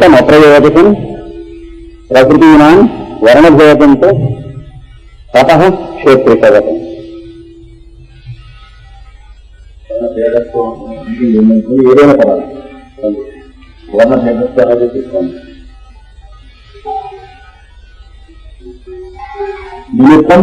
నిమిత్తం అప్రయోజకం ప్రకృతినాం వర్ణభేదంతో తత క్షేత్రికవతం ఏదైనా పదాలు వర్ణ భేదత్వం అనేది తీసుకోండి నిమిత్తం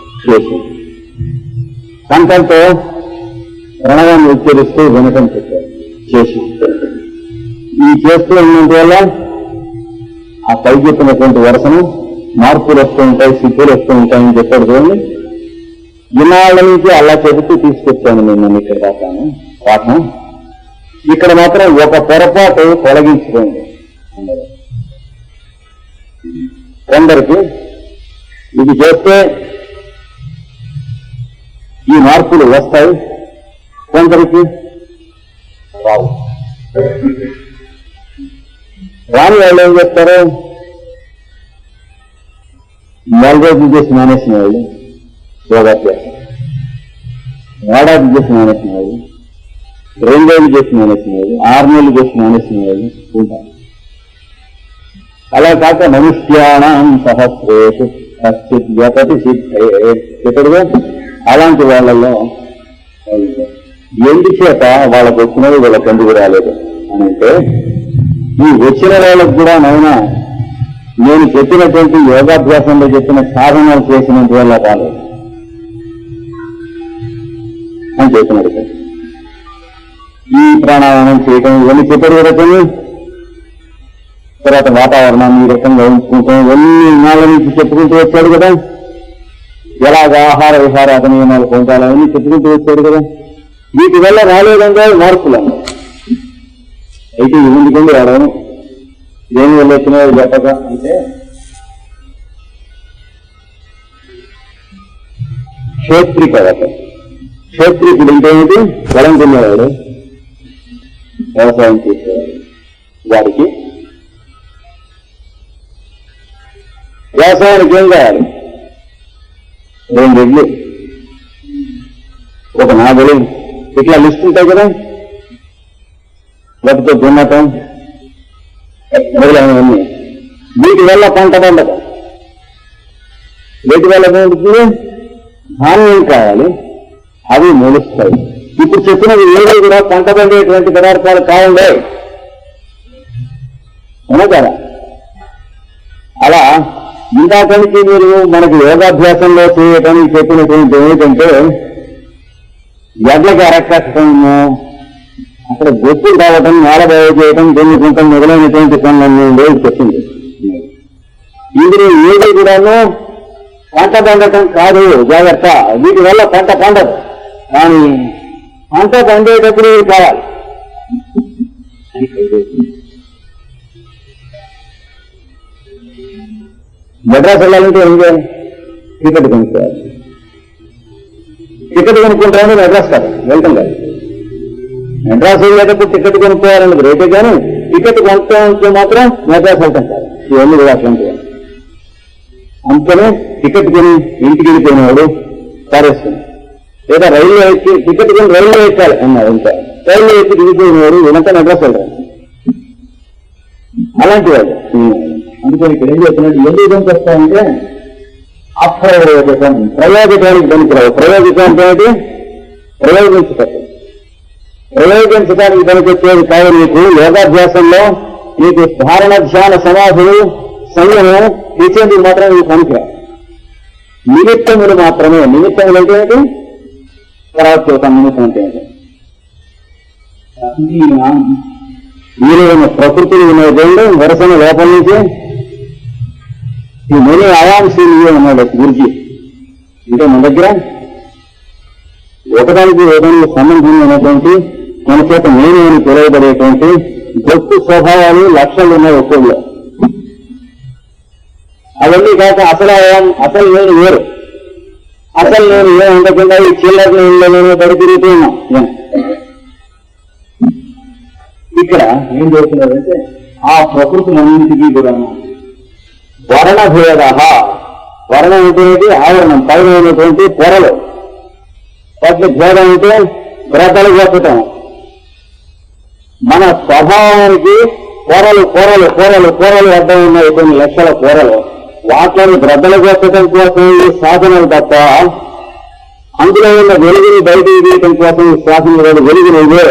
చేసి కంఠంతో ప్రణవాన్ని ఉచ్చరిస్తూ వినటం చెప్పారు చేసి ఈ చేస్తూ ఉన్నందువల్ల ఆ పై చెప్పినటువంటి వరుసను మార్పులు వస్తూ ఉంటాయి సిద్ధులు వస్తూ ఉంటాయని చెప్పాడు చూడండి. ఇన్నాళ్ళ నుంచి అలా చెబుతూ తీసుకొచ్చాను నేను ఇక్కడ రాశాను పాఠం. ఇక్కడ మాత్రం ఒక పొరపాటు తొలగించుకోండి. కొందరికి ఇది చేస్తే ఈ మార్పులు వస్తాయి. కొందరికి రావు. రాని వాళ్ళు ఏం చెప్తారు నెల రోజులు చేసి మానేసిన వాళ్ళు యోగాభ్యాసం ఏడాది చేసి మానేసిన వాళ్ళు రెండు రోజులు చేసి మానేసిన వాళ్ళు ఆరు నెలలు చేసి మానేసిన వాళ్ళు ఉంటారు. అలా కాక మనుష్యాణం సహస్రేషు కశ్చిత్ యతటి సిద్ధే. ఇతడుగా అలాంటి వాళ్ళలో ఎందుచేత వాళ్ళకు వచ్చినవి వీళ్ళకి ఎందుకు రాలేదు? అని అంటే ఈ వచ్చిన వాళ్ళకు కూడా నైనా నేను చెప్పినటువంటి యోగాభ్యాసంలో చెప్పిన సాధనలు చేసినందు వల్ల రాలేదు అని చెప్పినాడు ఈ ప్రాణాయామం చేయటం ఇవన్నీ చెప్పారు కదా తర్వాత వాతావరణాన్ని ఈ రకంగా ఉంచుకుంటాం ఇవన్నీ నాళ్ళ నుంచి చెప్పుకుంటూ వచ్చాడు కదా? ఎలాగ ఆహార విహారాద నియమాలు పొందాలి అవన్నీ చెప్పుకుంటూ వచ్చాడు కదా వీటి వల్ల రాలేదంటే మార్పులు అన్నారు. అయితే ఈ ముందుకెళ్ళి రావడం దేని వల్ల వచ్చినాయో చెప్పక అంటే క్షేత్రికత క్షేత్రికుడు అంటే ఏంటి పొలం తినేవాడు వ్యవసాయం చేసేవాడు వారికి వ్యవసాయానికి ఏం కావాలి రెండు రెడ్లు ఒక నాగలి ఇట్లా లిస్ట్ ఉంటాయి కదా? లేకపోతే తిన్నటం మొదలైనవన్నీ. వీటి వల్ల పంట పండదు వీటి వల్ల ఏమిటి ధాన్యం కావాలి. అవి మొలుస్తాయి. ఇప్పుడు చెప్పినవి ఏదో కూడా పంట పండేటువంటి పదార్థాలు కావండి. అవునా కదా? అలా ఇందాక మీరు మనకు యోగాభ్యాసంలో చేయటానికి చెప్పినటువంటి ఏమిటంటే ఎడ్లకి అరక్కట్టము అక్కడ గొప్పలు రావటం నేలబాయ చేయటం దున్నుకుంటాం మొదలైనటువంటి పనులన్నీ లేదు చెప్పింది. ఇందులో ఏది కూడాను పంట పండటం కాదు జాగ్రత్త. వీటి వల్ల పంట పండదు. కానీ పంట పండేటప్పుడు కావాలి. మద్రాసు వెళ్ళాలంటే ఏం చేయాలి? టికెట్ కొనుక్కోవాలి. టికెట్ కొనుక్కుంటామని మద్రాసు కాదు వెళ్తాం కాదు. మద్రాసు వెళ్ళేటప్పుడు టికెట్ కొనుక్కోవాలన్నది రేటే కానీ టికెట్ కొనుక్కోవాలంటే మాత్రం మద్రాసు వెళ్తాం కాదు. ఇవన్నీ కూడా అట్లాంటివి అందుకనే టికెట్ కొని ఇంటికి వెళ్ళిపోయినవాడు పారేస్తుంది లేదా రైల్లో ఎక్కి టికెట్ కొని రైల్లో ఎక్కాలి అన్నారు ఇంకా రైల్లో ఎక్కి దిగిపోయినవాడు ఇదంతా మద్రాసు వెళ్తారు అలాంటి వాళ్ళు అందుకని ఇక్కడ ఏం చెప్తున్నట్టు ఎందుకు పనికొస్తాయంటే అప్రయోజకం. ప్రయోజకానికి పనికిరావు. ప్రయోజకం అంటే ఏంటి? ప్రయోగించటం. ప్రయోగించడానికి పనికొచ్చేది కాదు నీకు. యోగాభ్యాసంలో నీకు ధారణ ధ్యాన సమాధులు సంయమం ఇచ్చేందుకు మాత్రం నీకు పనికిరావు. నిమిత్తములు మాత్రమే. నిమిత్తములు అంటే ఏంటి తర్వాత చూద్దాం నిమిత్తం అంటే ఏంటి మీరు ప్రకృతిని వినోదంలో వరుసన లోపల నుంచి ఈ ముని ఆయాంశీలు ఉన్నాడు గురుజీ. అంటే మన దగ్గర ఒకదానికి ఒకదానికి సంబంధం సంబంధమైనటువంటి మన చేత నేను అని పిలువబడేటువంటి గొప్ప స్వభావాలు లక్షలు ఉన్నాయి ఒక్కొక్కలో అవన్నీ కాక అసలు ఆ- అసలు నేను వేరు అసలు నేను ఏం ఉండకుండా ఈ చిల్లర నేను బడి తిరుగుతూ ఉన్నా. ఇక్కడ ఏం జరుగుతున్నదంటే ఆ ప్రకృతి అన్నింటికి కూడా వర్ణ భేద వర్ణం అంటే ఆవరణం. పైన అయినటువంటి పొరలు. వాటి భేదం అంటే వ్రతలు గొప్పటం మన స్వభావానికి కూరలు కూరలు కూరలు కూరలు అడ్డం ఉన్నాయి కొన్ని లక్షల కూరలు వాటిని బ్రద్దలు పెట్టడం కోసం ఈ సాధనలు తప్ప అందులో ఉన్న వెలుగుని బయటికి తీయటం కోసం ఈ సాధనలు వెలుగులు ఇవే.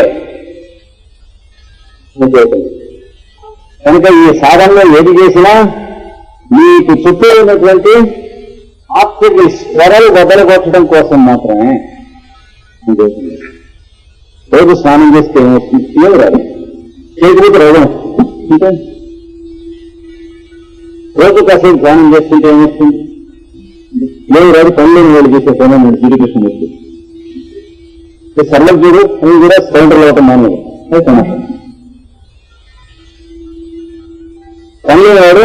కనుక ఈ సాధనలో ఏది చేసినా మీకు చుట్టూ ఉన్నటువంటి ఆబ్స్టికల్స్ త్వరలు బద్దలగొట్టడం కోసం మాత్రమే ఉద్దేశం. రోజు స్నానం చేస్తే ఏమవుతుంది? ఏమి రాదు. చేతికి రోగం అంటే రోజు కాసేపు స్నానం చేసుకుంటే ఏమొస్తుంది లేదు రాదు పనులు వాళ్ళు చేసే పని నేను గిరికృష్ణ సరళ చూడు అది కూడా స్పౌండర్ అవటం మానేది అది సమస్య పనులు వాడు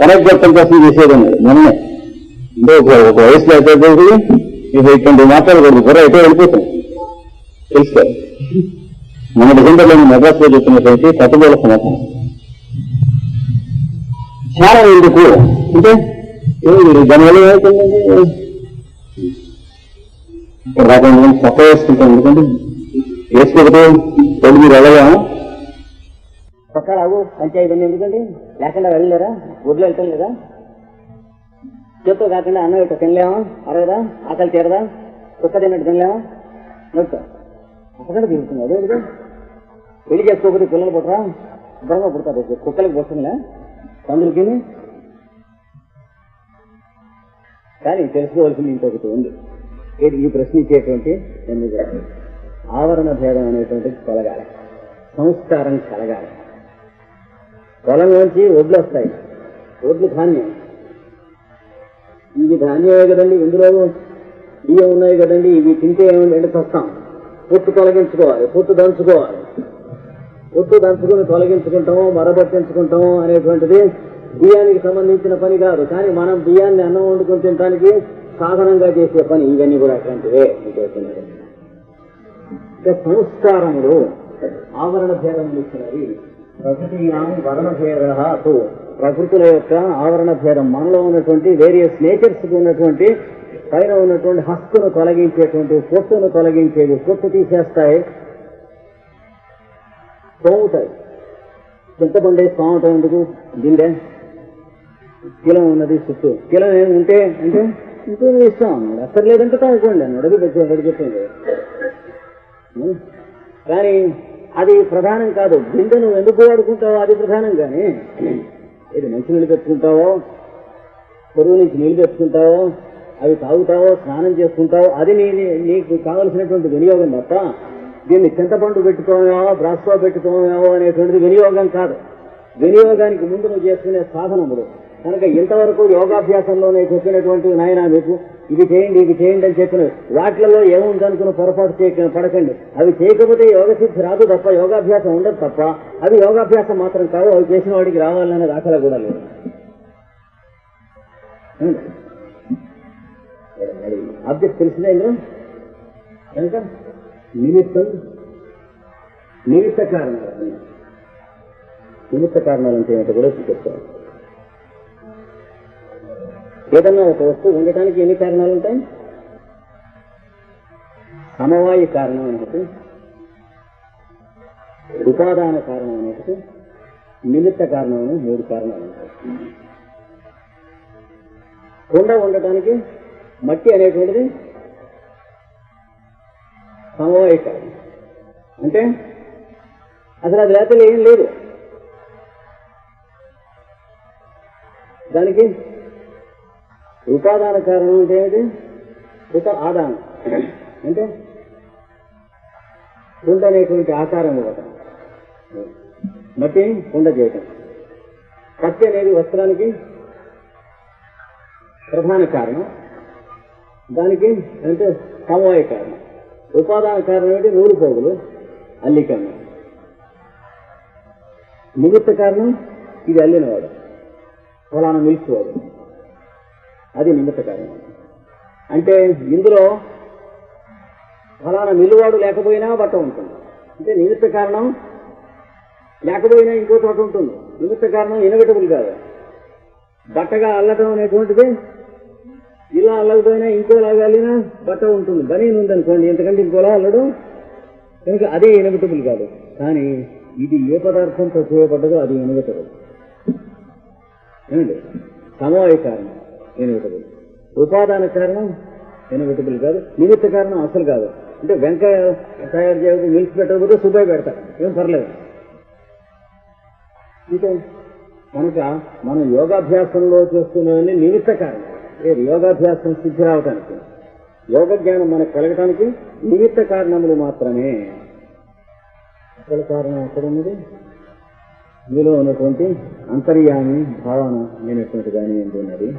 కనెక్ట్ కోసం చేసేదండి నిన్నే అంటే ఒక ఒక వయసులో అయిపోతుంది. ఇక ఇటువంటి మాట్లాడకూడదు కూడా అయితే వెళ్ళిపోతుంది తెలుసుకో. మన డిసెంబర్లో మెడ్రాస్లో చెప్పినటువంటి పట్టుదల సమాచారం చాలా ఎందుకు అంటే దానివల్ల ఏమవుతుందండి ఇక్కడ దాకా వేసుకుంటాం. ఎందుకంటే వేసుకోకపోతే తొలి మీరు వెళ్ళగా పక్క రావు పంచాయతీ ఎందుకండి? లేకుండా వెళ్ళలేరా? ఊర్లో వెళ్తాం లేదా చేత్తో కాకుండా అన్నం ఇట్లా తినలేమా? అరగదా? ఆకలి తీరదా? కుక్క తిన్నట్టు తినలేమా? నొట్టు అక్కడ తిరుగుతుంది అదే కదా పెళ్ళి చేసుకోకపోతే పిల్లలు పుట్టరా? శుభ్రంగా పుడతారు కుక్కలకు పుడుతుందా పందులకి కానీ తెలుసుకోవాల్సింది ఇంకొకటి ఉంది. ఇది ఈ ప్రశ్నించేటువంటి ఎన్నికలు ఆవరణ భేదం అనేటువంటిది కలగాలి. సంస్కారం కలగాలి. పొలంలోంచి ఒడ్లు వస్తాయి. ఒడ్లు ధాన్యం. ఇవి ధాన్యమే కదండి ఇందులో? బియ్యం ఉన్నాయి కదండి. ఇవి తింటే ఏమిటంటే వస్తాం పొట్టు తొలగించుకోవాలి. పొట్టు దంచుకోవాలి. పొట్టు దంచుకుని తొలగించుకుంటాము మరబట్టించుకుంటాము అనేటువంటిది బియ్యానికి సంబంధించిన పని కాదు. కానీ మనం బియ్యాన్ని అన్నం వండుకొని తినడానికి సాధనంగా చేసే పని ఇవన్నీ కూడా అట్లాంటివే మీకు సంస్కారములు ఆవరణ భేదం ఇచ్చినవి ప్రకృతీనాం వర్ణ భేద ప్రకృతుల యొక్క ఆవరణ భేదం మనలో ఉన్నటువంటి వేరియస్ నేచర్స్ ఉన్నటువంటి పైన ఉన్నటువంటి హక్కును తొలగించేటువంటి పొట్టును తొలగించేది పొట్టు తీసేస్తాయి. తోముతాయి. చింతపండే తోమటం ఎందుకు? దిండే కిలం ఉన్నది చుట్టూ కిలం ఏమి ఉంటే అంటే ఇంకో ఇష్టం. అన్నాడు అక్కర్లేదంటే తోముకోండి. అన్నాడు అది పెద్ద పెద్ద చెప్పింది కానీ అది ప్రధానం కాదు. బిందె నువ్వు ఎందుకు వాడుకుంటావో అది ప్రధానం కానీ ఇది మంచి నీళ్ళు పెట్టుకుంటావో పొరుగు నుంచి నీళ్ళు పెట్టుకుంటావో అవి తాగుతావో స్నానం చేసుకుంటావో అది నీ నీకు కావలసినటువంటి వినియోగం తప్ప దీన్ని చింతపండు పెట్టుకోమేమో బ్రాస్వా పెట్టుకోమేమో అనేటువంటిది వినియోగం కాదు. వినియోగానికి ముందు నువ్వు చేసుకునే సాధనములు. కనుక ఇంతవరకు యోగాభ్యాసంలోనే చెప్పినటువంటి నాయన మీకు ఇది చేయండి ఇది చేయండి అని చెప్పిన వాటిలలో ఏముందనుకుని పొరపాటు చేయక పడకండి. అవి చేయకపోతే యోగ సిద్ధి రాదు తప్ప యోగాభ్యాసం ఉండదు తప్ప. అవి యోగాభ్యాసం మాత్రం కాదు అవి చేసిన వాడికి రావాలనే దాఖలా కూడా లేదు. ఆబ్జెక్ట్ తెలిసిందే కనుక నిమిత్తం నిమిత్త కారణాలు. నిమిత్త కారణాలు అంటే ఏంటో కూడా చెప్తాను ఏదన్నా ఒక వస్తువు ఉండటానికి ఎన్ని కారణాలు ఉంటాయి? సమవాయి కారణం అని ఒకటి ఉపాదాన కారణం అని ఒకటి నిమిత్త కారణం అని మూడు కారణాలు ఉంటాయి. కొండ ఉండటానికి మట్టి అనేటువంటిది సమవాయ కారణం. అంటే అసలు అది లేకపోతే ఏం లేదు. దానికి ఉపాదాన కారణం అంటే ఏమిటి? ఉప ఆదానం. అంటే కుండ అనేటువంటి ఆకారం ఇవ్వటం. మట్టి కుండ చేయటం. కత్తి అనేది వస్త్రానికి ప్రధాన కారణం. దానికి అంటే సమవాయ కారణం. ఉపాదాన కారణం ఏంటి నూరు పోగులు అల్లికన్ను నిమిత్త కారణం ఇది అల్లినవాడు. ఫలానా నిలిచేవాడు అది నిమిత్త కారణం అంటే ఇందులో ఫలానా నిలువాడు లేకపోయినా బట్ట ఉంటుంది. అంటే నిమిత్త కారణం లేకపోయినా ఇంకో చోట ఉంటుంది. నిమిత్త కారణం ఇన్విటబుల్ కాదు. బట్టగా అల్లటం అనేటువంటిది ఇలా అల్లకపోయినా ఇంకోలాగా అల్లినా బట్ట ఉంటుంది. బనీన్ ఉందనుకోండి ఎందుకంటే ఇంకోలా అల్లడం కనుక అదే ఇన్విటబుల్ కాదు. కానీ ఇది ఏ పదార్థంతో చేయబడ్డదో అది ఇన్విటబుల్ ఏమండి? సమవాయ కారణం. ఇన్విటబుల్ ఉపాదాన కారణం ఇన్విటబుల్ కాదు. నిమిత్త కారణం అసలు కాదు. అంటే వెంకాయ తయారు చేయకపోతే మిల్క్ పెట్టకపోతే సుబ్బయ్య పెడతారు. ఏం పర్లేదు. ఇంకా కనుక మనం యోగాభ్యాసంలో చేస్తున్నవన్నీ నిమిత్త కారణం. ఏది యోగాభ్యాసం సిద్ధి రావటానికి యోగ జ్ఞానం మనకు కలగటానికి నిమిత్త కారణములు మాత్రమే. అసలు కారణం ఎక్కడ ఉన్నది? మీలో ఉన్నటువంటి అంతర్యామి భావన అనేటువంటి దాని ఏంటి ఉన్నది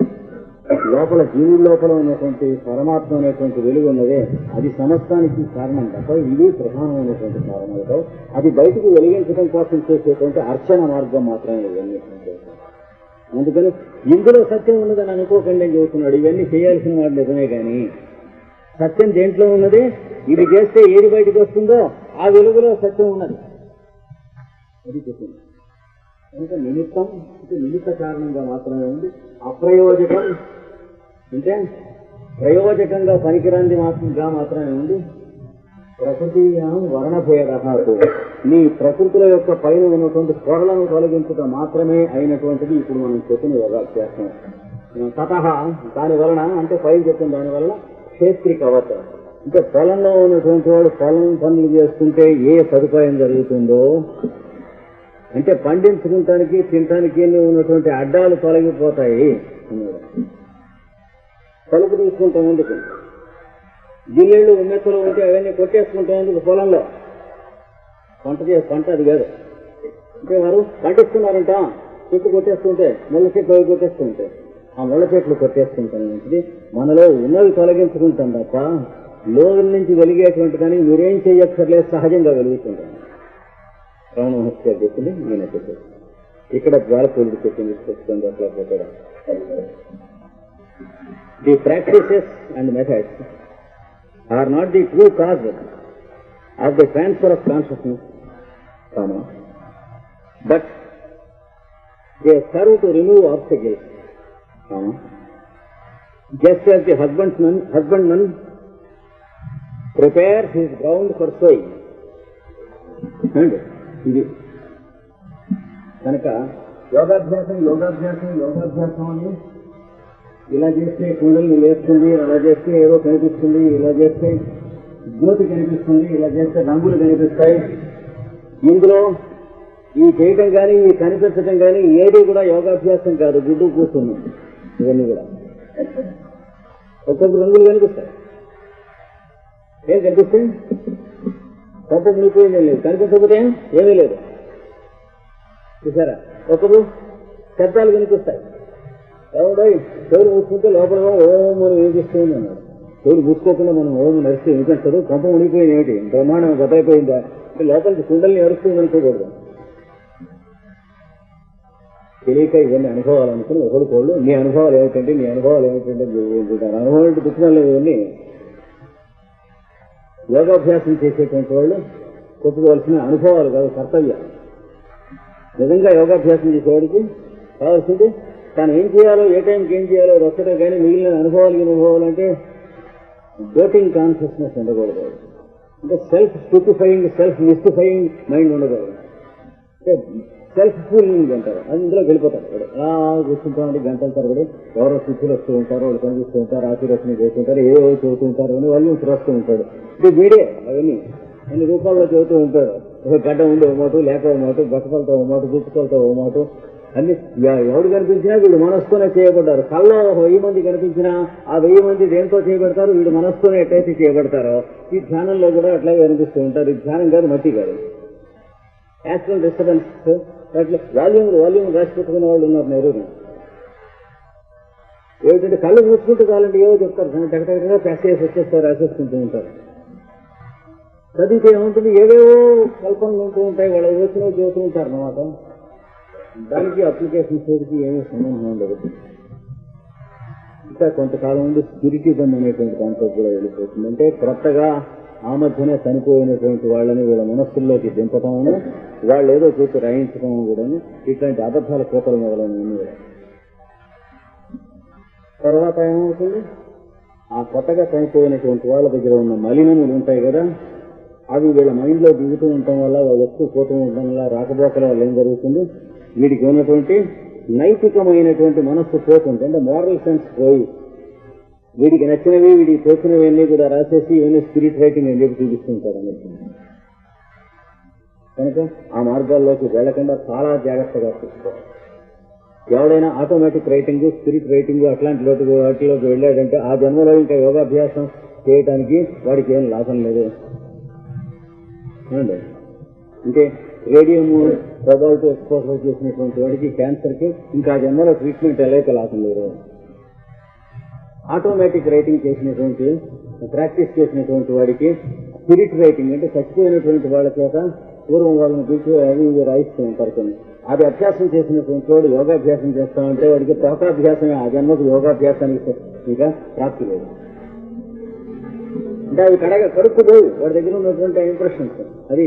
లోపల జీవుల లోపల ఉన్నటువంటి పరమాత్మ అనేటువంటి వెలుగు ఉన్నదే అది సమస్తానికి కారణం తప్ప ఇది ప్రధానమైనటువంటి కారణం కాదు అది బయటకు వెలిగించడం కోసం చేసేటువంటి అర్చన మార్గం మాత్రమే ఇవన్నీ. అందుకని ఇందులో సత్యం ఉన్నదని అనుకోకండి అని చెబుతున్నాడు. ఇవన్నీ చేయాల్సిన వాడు నిజమే కానీ సత్యం దేంట్లో ఉన్నది? ఇది చేస్తే ఏది బయటకు వస్తుందో ఆ వెలుగులో సత్యం ఉన్నది. అది చెప్పింది కనుక నిమిత్తం అంటే నిమిత్త కారణంగా మాత్రమే ఉంది. అప్రయోజకం అంటే ప్రయోజకంగా పనికిరాంది మాత్రంగా మాత్రమే ఉంది. ప్రకృతి వర్ణభేదహాకు నీ ప్రకృతుల యొక్క పైన ఉన్నటువంటి పొరలను తొలగించడం మాత్రమే అయినటువంటిది ఇప్పుడు మనం చెప్పిన యోగాభ్యాసం. తత దాని వలన అంటే పైన చెప్పిన దాని వలన క్షేత్రికవత అంటే పొలంలో ఉన్నటువంటి వాడు పొలం పనులు చేసుకుంటే ఏ సదుపాయం జరుగుతుందో అంటే పండించుకుంటానికి తినటానికి ఉన్నటువంటి అడ్డాలు తొలగిపోతాయి. తలుపు తీసుకుంటాం ఎందుకు? జిల్లేళ్ళు ఉమ్మెత్తలు ఉంటే అవన్నీ కొట్టేసుకుంటాం ఎందుకు పొలంలో? పంట పంట అది కాదు. అంటే వారు పండిస్తున్నారంట. చెట్టు కొట్టేస్తుంటే ముళ్ళ చెట్లు అవి కొట్టేస్తుంటే. ఆ ముళ్ళ చెట్లు కొట్టేసుకుంటాం మంచిది మనలో ఉన్నవి తొలగించుకుంటాం తప్ప లోపల నుంచి వెలిగేటువంటి దానికి మీరేం చేయక్కర్లేదు సహజంగా వెలుగుతుంటాం. రమణ గారు చెప్పింది నేను చెప్పేది ఇక్కడ జ్వాలపూడి చెప్పింది చెప్తుంది అట్లా పెట్టడం. the practices and methods are not the true cause of the transfer of consciousness comma but they serve to remove obstacles comma just as the husbandman husbandman prepares his ground for sowing అండి ఇది కనుక యోగాభ్యాసం యోగాభ్యాసం యోగాభ్యాసం అని ఇలా చేస్తే కుండల్ని లేస్తుంది అలా చేస్తే ఏదో కనిపిస్తుంది ఇలా చేస్తే జ్యోతి కనిపిస్తుంది ఇలా చేస్తే రంగులు కనిపిస్తాయి. ఇందులో ఈ చేయటం కానీ ఈ కనిపించటం కానీ ఏది కూడా యోగాభ్యాసం కాదు గుడ్డు కూర్చుంది. ఇవన్నీ కూడా. ఒక్కొక్క రంగులు కనిపిస్తాయి. ఏం కనిపిస్తాయి? కొంప మునిపోయింది లేదు కనిపించకపోతే ఏమీ లేదు. చూసారా? ఒకరు శబ్దాలు కనిపిస్తాయి. ఎవడో చెవులు మూసుకుంటే లోపల ఓం అని వినిపిస్తుంది అన్నాడు. చెవులు మూసుకోకుండా మనం ఓం నడిస్తే ఎందుకంటారు కొంప ఉండిపోయింది ఏమిటి? బ్రహ్మాండం గతైపోయిందా? లోపలికి కుండల్ని అరుస్తుంది అనుకోకూడదు. తెలియక ఇవన్నీ అనుభవాలు అనుకుని ఒకరికోళ్ళు నీ అనుభవాలు ఏమిటంటే నీ అనుభవాలు ఏమిటంటే అనుకుంటారు అనుభవం పుట్టినాలు ఇవన్నీ యోగాభ్యాసం చేసేటువంటి వాళ్ళు కొట్టుకోవాల్సిన అనుభవాలు కాదు కర్తవ్యాలు. నిజంగా యోగాభ్యాసం చేసేవాడికి కావాల్సింది తను ఏం చేయాలో ఏ టైంకి ఏం చేయాలో అది కానీ మిగిలిన అనుభవాలు అనుభవాలు అంటే డోటింగ్ కాన్షియస్నెస్ ఉండకూడదు. అంటే self stupefying self mystifying mind ఉండకూడదు. అంటే సెల్ఫ్ ఫూలింగ్ అంటారు అందులో వెళ్ళిపోతారు. అలా కూర్చుంటామంటే గంటల తరబడి ఎవరో శిష్యులు వస్తూ ఉంటారు వాళ్ళు కనిపిస్తూ ఉంటారు ఆశీర్వచనం చేస్తుంటారు ఏవో చదువుతూ ఉంటారు అని వాళ్ళు చూస్తూ ఉంటాడు. అంటే వీడే అవన్నీ. అన్ని రూపాల్లో చెబుతూ ఉంటాడు. ఒక గడ్డ ఉండి ఓ మాట లేక ఓ మాట బట్టలతో ఓ మాట గుట్టుకలతో ఓ మాట అన్ని ఎవడు కనిపించినా వీళ్ళు మనస్తోనే చేయబడ్డారు. కళ్ళలో ఒక వెయ్యి మంది కనిపించినా ఆ వెయ్యి మంది దేంతో చేయబడతారు? వీళ్ళు మనస్తోనే ఎట్లయితే చేయబడతారో? ఈ ధ్యానంలో కూడా అట్లాగే కనిపిస్తూ ఉంటారు. ఈ ధ్యానం కాదు మట్టి కాదు. యాక్చువల్ డిస్టర్బెన్స్ అట్లా వాల్యూమ్ వాల్యూమ్ రాసి పెట్టుకున్న వాళ్ళు ఉన్నారు నెహ్రూ ఏమిటంటే కళ్ళు మూసుకుంటూ కావాలంటే ఏవో చెప్తారు. కానీ టకటకగా చేసి వచ్చేస్తారు రాసేసుకుంటూ ఉంటారు. చదివితే ఏముంటుంది? ఏవేవో కల్పనలు ఉంటూ ఉంటాయి. వాళ్ళు వచ్చినవి చదువుతూ ఉంటారు అన్నమాట. దానికి అప్లికేషన్ సైడ్కి ఏమీ సంబంధం ఉండదు. ఇంకా కొంతకాలం నుండి స్పిరిటిజం అనేటువంటి కాన్సెప్ట్ కూడా వెళ్ళిపోతుంది. అంటే క్రొత్తగా ఆ మధ్యనే చనిపోయినటువంటి వాళ్ళని వీళ్ళ మనస్సుల్లోకి దింపటము వాళ్ళు ఏదో చూసి రాయించడం కూడా ఇట్లాంటి అబద్ధాల కోతలు మొదలైనవి తర్వాత ఏమవుతుంది? ఆ కొత్తగా చనిపోయినటువంటి వాళ్ళ దగ్గర ఉన్న మలినములు ఉంటాయి కదా అవి వీళ్ళ మైండ్లో దిగుతూ ఉండటం వల్ల వాళ్ళు ఎక్కువ పోతూ ఉండటం వల్ల రాకపోకల వల్ల ఏం జరుగుతుంది? వీడికి ఉన్నటువంటి నైతికమైనటువంటి మనస్సు పోతుంది. అంటే మోరల్ సెన్స్ పోయి వీడికి నచ్చినవి వీడికి తోచినవి అన్నీ కూడా రాసేసి ఏమైనా స్పిరిట్ రైటింగ్ అని చెప్పి చూపిస్తుంటారు అన్నట్టు కనుక ఆ మార్గాల్లోకి వెళ్ళకుండా చాలా జాగ్రత్తగా చూసుకోవాలి. ఎవడైనా ఆటోమేటిక్ రైటింగ్ స్పిరిట్ రైటింగ్ అట్లాంటి లోటు వాటిలోకి వెళ్ళాడంటే ఆ జన్మలో ఇంకా యోగాభ్యాసం చేయడానికి వాడికి ఏం లాభం లేదు. అంటే రేడియం ప్రభావిత ఎక్స్పోజర్ చేసినటువంటి వాడికి క్యాన్సర్కి ఇంకా జనరల్ జన్మలో ట్రీట్మెంట్ ఎలాగ లాభం లేదు ఆటోమేటిక్ రైటింగ్ చేసినటువంటి ప్రాక్టీస్ చేసినటువంటి వాడికి స్పిరిట్ రైటింగ్ అంటే చచ్చిపోయినటువంటి వాళ్ళ చేత పూర్వం వాళ్ళని పిలిచి అవి ఇవి రాయిస్తూ ఉంటారు కొన్ని. అది అభ్యాసం చేసినటువంటి వాడు యోగాభ్యాసం చేస్తామంటే వాడికి తోకాభ్యాసమే ఆ జన్మకు యోగాభ్యాసానికి ఇంకా ప్రాప్తి లేదు. అవి కడగ కడుక్కుపోవు వాడి దగ్గర ఉన్నటువంటి ఇంప్రెషన్స్ అది